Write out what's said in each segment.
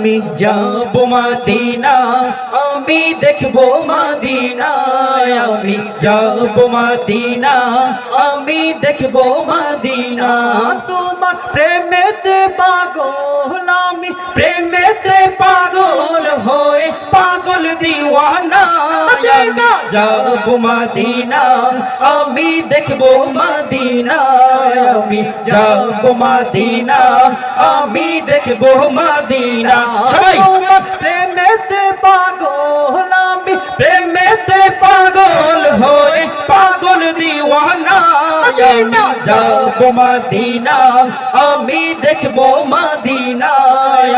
আমি যাব মাদিনা, আমি দেখব মাদিনা আমি যাব মাদিনা, আমি দেখব মাদিনা। তোমার প্রেমেতে পাগল আমি, প্রেমেতে পাগল দিওয়ানা আমি যাব মাদিনা আমি দেখব মাদিনা। আমি যাব মাদিনা আমি দেখব মাদিনা। সবাই। প্রেমেতে পাগল আমি প্রেমেতে পাগল হয়ে পাগল দিওয়ানা। আমি যাব মাদিনা? আমি দেখব মাদিনা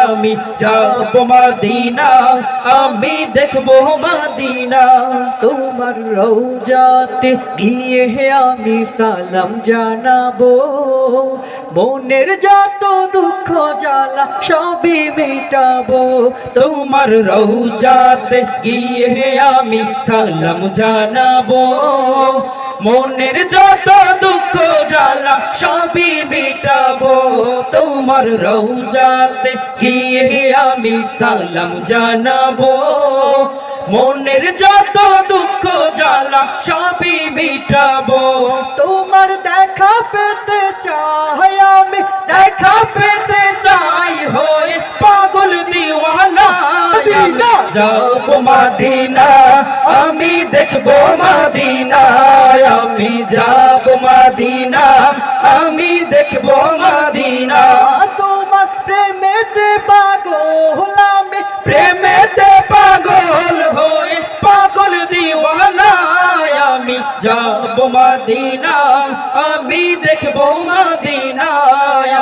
আমি যাব মাদিনা। আমি দেখব মাদিনা। তোমার রৌজাতে গিয়ে আমি সালাম জানাব। মনের যত দুঃখ জ্বালা সবই মেটাবো। তোমার রৌজাতে গিয়ে হে আমি সালাম জানাব। মনের যত দুঃখ জ্বালা সবই মিটাবো তোমার রৌজাতে গিয়ে আমি সালাম জানাব। মনের যত দুঃখ জ্বালা সবই মিটাবো তোমার দেখা পেতে চাই আমি। দেখা পেতে চাই হয়ে পাগল দিওয়ানা। যাব মাদিনা আমি দেখব মাদিনা। দেখব মাদিনা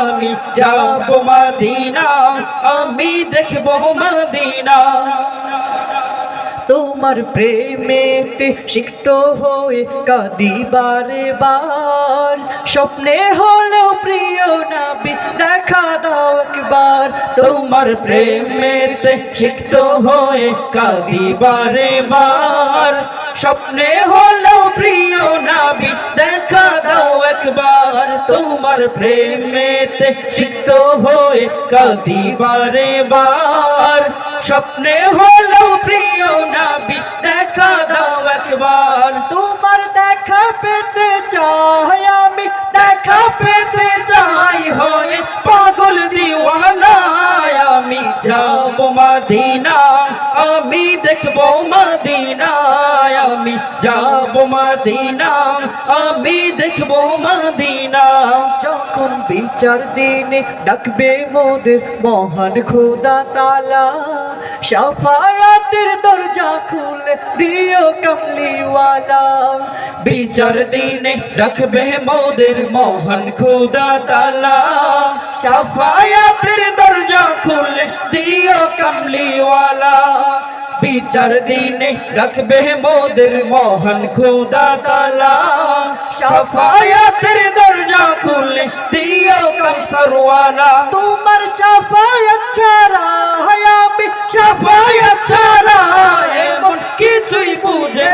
আমি যাব মাদিনা আমি দেখব মাদিনা তোমার প্রেমেতে সিক্ত হয়ে কাঁদি বারে, স্বপ্নে হলো প্রিয় নাবি, দেখা দাও একবার। তোমার প্রেমেতে সিক্ত হয়ে কাঁদি বারে, স্বপ্নে হলো প্রিয় নাবি, দেখা তোমার প্রেমেতে সিক্ত হয়ে কাঁদি বারে বার স্বপ্নে হলো প্রিয় নাবি, দেখা দাও একবার। তোমার দেখা পেতে চাই আমি, দেখা পেতে চাই হয়ে পাগল দিওয়ানা আমি যাব মাদিনা আমি দেখব মাদিনা আমি যাব মাদিনা আমি দেখব মাদিনা যখন বিচার দিনে ডাকবে মোদের মহান খোদা তালা সাফায়াতের দরজা খুলে দিও কমলিওয়ালা বিচার দিনে ডাকবে মোদের মহান খোদা তালা সাফায়াতের দরজা খুলে দিও কমলিওয়ালা বিচার দিনে রাখবে মোদের মোহন খুদা তালা সাফায়াতের দরজা খুলে দিও কমসরওয়ালা তোমার সাফায়াত ছাড়া আমি সাফায়াত ছাড়া এমন কিছুই বুঝে